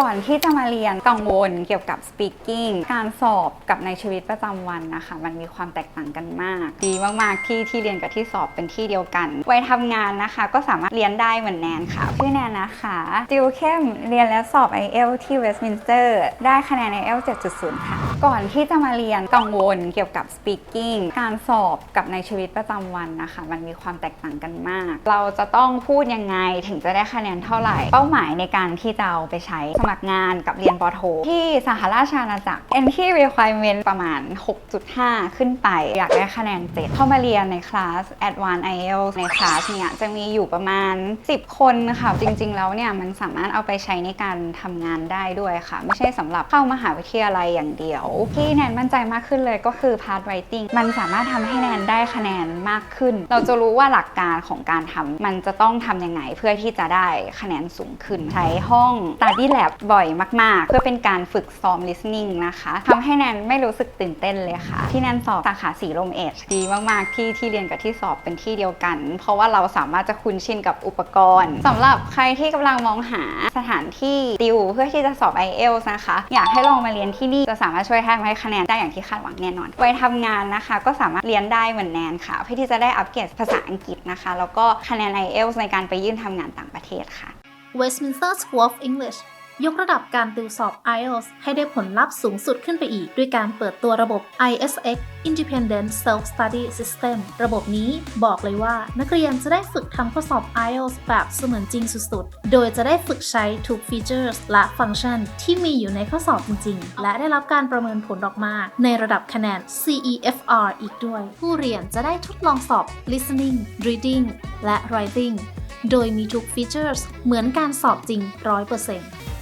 ก่อนที่จะมาเรียนกังวลเกี่ยวกับ speaking การสอบกับในชีวิตประจำวันนะคะ มันมีความแตกต่างกันมาก ดีมาก ๆ ที่ที่เรียนกับที่สอบเป็นที่เดียวกันวัยทำงานนะคะ ก็สามารถเรียนได้เหมือนแนนค่ะชื่อแนนนะคะติวเข้มเรียนและสอบ IELTS ที่ Westminster ได้คะแนน IELTS 7.0 ค่ะ ก่อนที่จะมาเรียนกังวลเกี่ยวกับ speaking การสอบกับในชีวิตประจำวันนะคะ มันมีความแตกต่างกันมาก เราจะต้องพูดยังไงถึงจะได้คะแนนเท่าไหร่ เป้าหมายในการที่จะเอาไปใช้มัครงานกับเรียนปอโท ที่สหราชอาณาจักร entry requirement ประมาณ 6.5 ขึ้นไป อยากได้คะแนน 7 เข้ามาเรียนในคลาส Advanced IELTS ในคลาสเนี่ยจะมีอยู่ประมาณ 10 คนค่ะ จริง ๆ แล้วเนี่ยมันสามารถเอาไปใช้ในการทำงานได้ด้วยค่ะ ไม่ใช่สำหรับเข้ามหาวิทยาลัยอย่างเดียว ที่แนนมั่นใจมากขึ้นเลยก็คือ part writing มันสามารถทำให้แนนได้คะแนนมากขึ้น เราจะรู้ว่าหลักการของการทำมันจะต้องทำยังไงเพื่อที่จะได้คะแนนสูงขึ้นใช้ห้อง study lab บ่อยมาก ๆ เพื่อเป็นการฝึกซ้อม listening นะคะทำให้แนนไม่รู้สึกตื่นเต้นเลยค่ะ ที่แนนสอบสาขาสีลมเอชดีมาก ๆ ที่ที่เรียนกับที่สอบเป็นที่เดียวกัน เพราะว่าเราสามารถจะคุ้นชินกับอุปกรณ์สำหรับใครที่กำลังมองหาสถานที่ติวเพื่อที่จะสอบ IELTS นะคะ อยากให้ลองมาเรียนที่นี่จะสามารถช่วยทำให้คะแนนได้อย่างที่คาดหวังแน่นอนวัยทำงานนะคะ ก็สามารถเรียนได้เหมือนแนนค่ะ เพื่อที่จะได้อัปเกรดภาษาอังกฤษนะคะ แล้วก็คะแนน IELTS ในการไปยื่นทำงานต่างประเทศค่ะ Westminster School of English ยกระดับการติวสอบ IELTS ให้ได้ผลลัพธ์สูงสุดขึ้นไปอีก ด้วยการเปิดตัวระบบ ISX Independent Self Study System ระบบนี้บอกเลยว่า นักเรียนจะได้ฝึกทำข้อสอบ IELTS แบบเสมือนจริงสุดๆ โดยจะได้ฝึกใช้ทุกฟีเจอร์และฟังก์ชันที่มีอยู่ในข้อสอบจริงๆ และได้รับการประเมินผลออกมา ในระดับคะแนน CEFR อีกด้วย ผู้เรียนจะได้ทดลองสอบ listening reading และ writing โดยมีทุกฟีเจอร์เหมือนการสอบจริง 100%